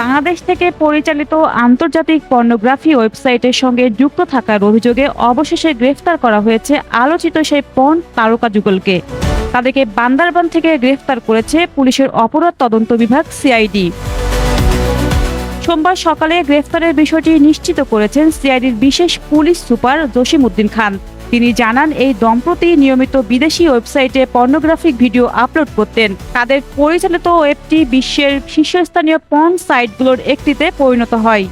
বাংলাদেশ থেকে পরিচালিত আন্তর্জাতিক পর্নোগ্রাফি ওয়েবসাইটের সঙ্গে যুক্ত থাকার অভিযোগে অবশেষে গ্রেফতার করা হয়েছে আলোচিত সেই পর্ন তারকা যুগলকে। তাদেরকে বান্দারবান থেকে গ্রেফতার করেছে পুলিশের অপরাধ তদন্ত বিভাগ সিআইডি। সোমবার সকালে গ্রেফতারের বিষয়টি নিশ্চিত করেছেন সিআইডির বিশেষ পুলিশ সুপার জসিম উদ্দিন খান। তিনি জানান, এই দম্পতি নিয়মিত বিদেশি ওয়েবসাইটে পর্নোগ্রাফিক ভিডিও আপলোড করতেন। তাদের পরিচালিত ওয়েবটি বিশ্বের শীর্ষস্থানীয় পর্ন সাইটগুলোর একটিতে পরিণত হয়।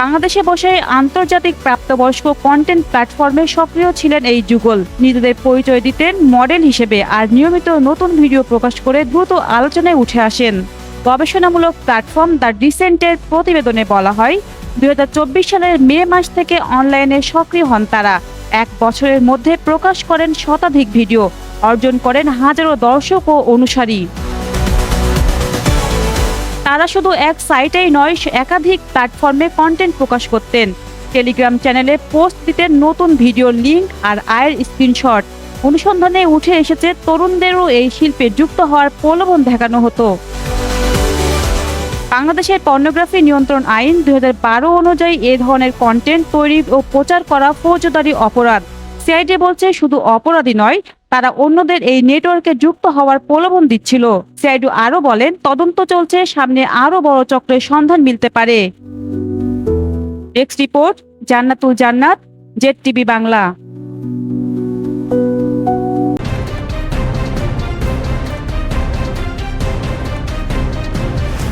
বাংলাদেশে বসে আন্তর্জাতিক প্রাপ্তবয়স্ক কন্টেন্ট প্ল্যাটফর্মে সক্রিয় ছিলেন এই যুগল। নিজেদের পরিচয় দিতেন মডেল হিসেবে আর নিয়মিত নতুন ভিডিও প্রকাশ করে দ্রুত আলোচনায় উঠে আসেন। গবেষণামূলক প্ল্যাটফর্ম দ্য ডিসেন্টের প্রতিবেদনে বলা হয়, দুই হাজার চব্বিশ সালের মে মাস থেকে অনলাইনে সক্রিয় হন তারা। এক বছরের মধ্যে প্রকাশ করেন শতাধিক ভিডিও, অর্জন করেন হাজারো দর্শক ও অনুসারী। তারা শুধু এক সাইটেই নয় একাধিক প্ল্যাটফর্মে কন্টেন্ট প্রকাশ করতেন। টেলিগ্রাম চ্যানেলে পোস্ট দিতেন নতুন ভিডিও লিঙ্ক আর আয়ের স্ক্রিনশট অনুসন্ধানে উঠে এসেছে, তরুণদেরও এই শিল্পে যুক্ত হওয়ার প্রলোভন দেখানো হতো। বাংলাদেশের পর্নোগ্রাফি নিয়ন্ত্রণ আইন দুই অনুযায়ী এ ধরনের কন্টেন্ট তৈরি ও প্রচার করা ফৌজদারি অপরাধ। সিআইডি বলছে শুধু অপরাধী নয়, তারা অন্যদের এই নেটওয়ার্কে যুক্ত হওয়ার প্রলোভন দিচ্ছিল। সিআইডি আরও বলেন, তদন্ত চলছে, সামনে আরও বড় চক্রের সন্ধান মিলতে পারে। Desk report, Jannatul Jannat, Z TV Bangla.